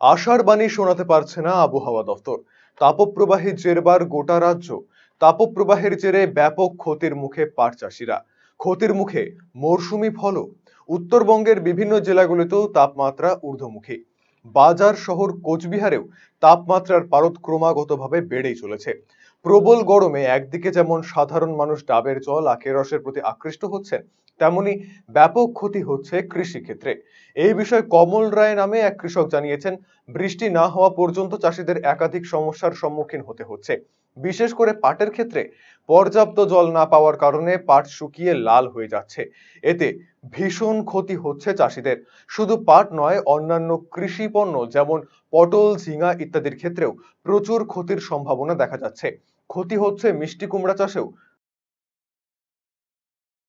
আশার বাণী শোনাতে পারছে না আবহাওয়া দফতর। তাপপ্রবাহের জেরবার গোটা রাজ্য। তাপপ্রবাহের জেরে ব্যাপক ক্ষতির মুখে পাট চাষিরা। ক্ষতির মুখে মরশুমি ফলও। উত্তরবঙ্গের বিভিন্ন জেলাগুলিতেও তাপমাত্রা ঊর্ধ্বমুখী। বাজার শহর কোচবিহারেও তাপমাত্রার পারদ ক্রমাগতভাবে বেড়েই চলেছে। প্রবল গরমে একদিকে যেমন সাধারণ মানুষ ডাবের জল আখের রসের প্রতি আকৃষ্ট হচ্ছেন, তেমনি ব্যাপক ক্ষতি হচ্ছে কৃষিক্ষেত্রে। এই বিষয়ে কমল রায় নামে এক কৃষক জানিয়েছেন, বৃষ্টি না হওয়া পর্যন্ত চাষিদের একাধিক সমস্যার সম্মুখীন হতে হচ্ছে। বিশেষ করে পাটের ক্ষেত্রে পর্যাপ্ত জল না পাওয়ার কারণে পাট শুকিয়ে লাল হয়ে যাচ্ছে। এতে ভীষণ ক্ষতি হচ্ছে চাষিদের। শুধু পাট নয়, অন্যান্য কৃষি পণ্য যেমন পটল, ঝিঙা ইত্যাদির ক্ষেত্রেও প্রচুর ক্ষতির সম্ভাবনা দেখা যাচ্ছে। ক্ষতি হচ্ছে মিষ্টি কুমড়া চাষেও।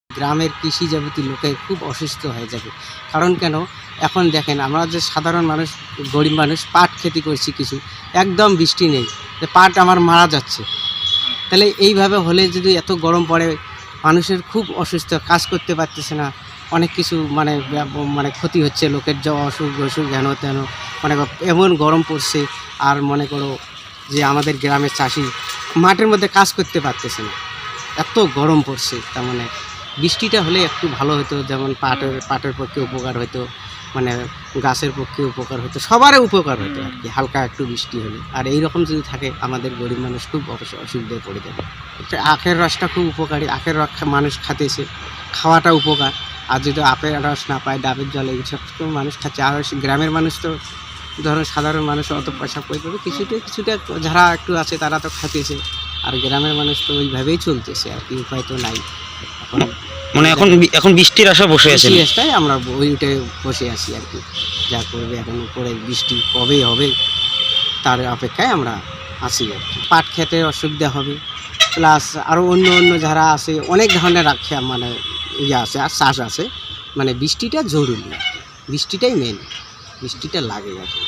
গ্রামের কৃষি যাবতীয় লোকে খুব অসুস্থ হয়ে যাবে। কারণ কেন? এখন দেখেন, আমরা যে সাধারণ মানুষ, গরিব মানুষ, পাট খেতি করছি কিছু, একদম বৃষ্টি নেই। যে পাট আমার মারা যাচ্ছে। তাহলে এইভাবে হলে যদি এত গরম পড়ে, মানুষের খুব অসুস্থ, কাজ করতে পারতেছে না, অনেক কিছু মানে মানে ক্ষতি হচ্ছে, লোকের যা অসুখ অসুখ হেন তেন মানে এমন গরম পড়ছে, আর মনে করো যে আমাদের গ্রামের চাষি মাঠের মধ্যে কাজ করতে পারতেছে না। এত গরম পড়ছে, তার মানে বৃষ্টিটা হলে একটু ভালো হতো, যেমন পাটের পাটের পক্ষে উপকার হতো। মানে গাছের পক্ষে উপকার হতো সবারই উপকার হতো আর কি, হালকা একটু বৃষ্টি হলে। আর এই রকম যদি থাকে, আমাদের গরিব মানুষ খুব অসুবিধায় পড়ে যাবে। আখের রসটা খুব উপকারী, আখের রস মানুষ খাতেছে, খাওয়াটা উপকার। আর যদি আপেল রস না পায়, ডাবের জল এইসব তো মানুষ খাচ্ছে। আর গ্রামের মানুষ তো, ধরো সাধারণ মানুষ, অত পয়সা কই পাবে? কিছুটা কিছুটা যারা একটু আছে, তারা তো খাতেছে আর গ্রামের মানুষ তো ওইভাবেই চলতেছে আর কি, উপায় তো নাই। এখন মানে এখন এখন বৃষ্টির আশা বসে আছে সিরিয়াসটাই আমরা ওই উঠে বসে আছি আর কি। যা করবে এখন উপরে বৃষ্টি কবে হবে তার অপেক্ষায় আমরা আছি আর কি। পাট খেতে অসুবিধা হবে প্লাস আরও অন্য অন্য যারা আছে অনেক ধরনের রাখে মানে ইয়ে আছে আর চাষ আছে। মানে বৃষ্টিটা জরুরি বৃষ্টিটাই মেন বৃষ্টিটা লাগে আর কি।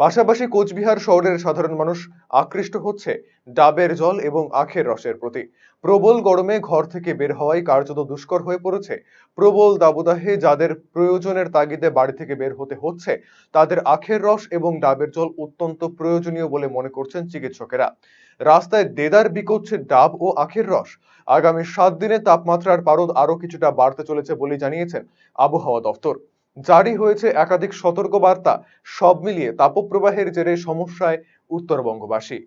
পাশাপাশি কোচবিহার শহরের সাধারণ মানুষ আকৃষ্ট হচ্ছে ডাবের জল এবং আখের রসের প্রতি। প্রবল গরমে ঘর থেকে বের হওয়াই কার্যত দুষ্কর হয়ে পড়েছে। প্রবল দাবদাহে যাদের প্রয়োজনের তাগিদে বাড়ি থেকে বের হতে হচ্ছে, তাদের আখের রস এবং ডাবের জল অত্যন্ত প্রয়োজনীয় বলে মনে করছেন চিকিৎসকেরা। রাস্তায় দেদার বিকোচ্ছে ডাব ও আখের রস। আগামী সাত দিনে তাপমাত্রার পারদ আরও কিছুটা বাড়তে চলেছে বলে জানিয়েছেন আবহাওয়া দফতর জারি হয়েছে একাধিক সতর্কবার্তা। সব মিলিয়ে তাপপ্রবাহের জেরে সমস্যায় উত্তরবঙ্গবাসী।